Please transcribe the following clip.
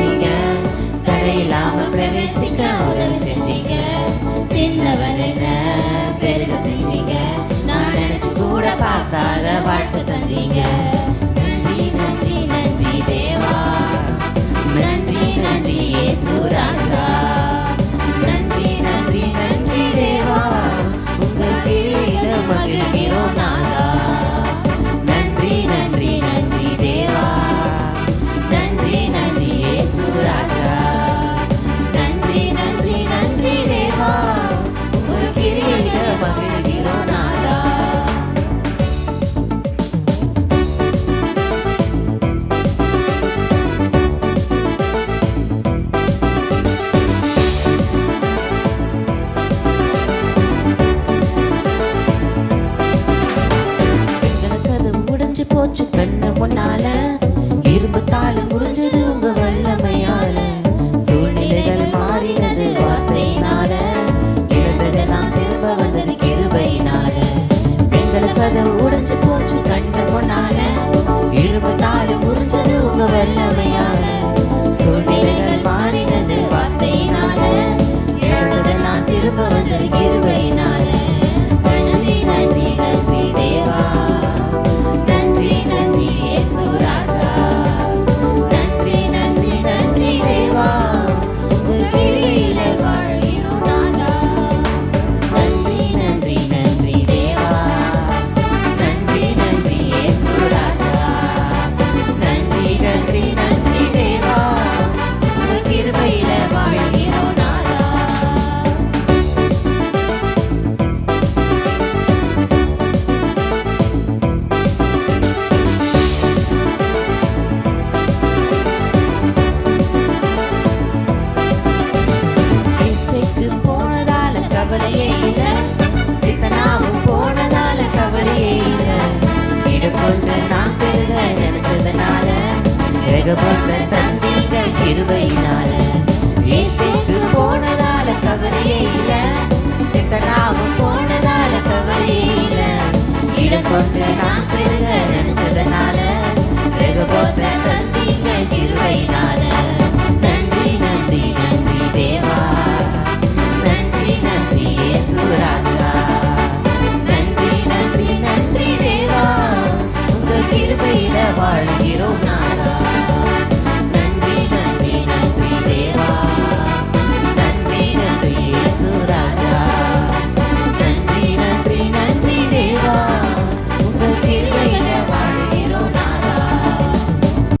செஞ்சீங்க தடை இல்லாம பிரவேசிக்க உதவி செஞ்சீங்க. சின்னவர் என்ன பெருக செஞ்சீங்க. நான் நினைச்சு கூட பார்க்காத வாழ்க்கை தந்தீங்க. நன்றி நன்றி தேவா. நன்றி மகிழ்கிறோம் நான் போச்சு கண்ணு முன்னால இரும்பு அங்க போன தந்தீங்க கிருபையினால ஏசுக்கு போனதால கவலையே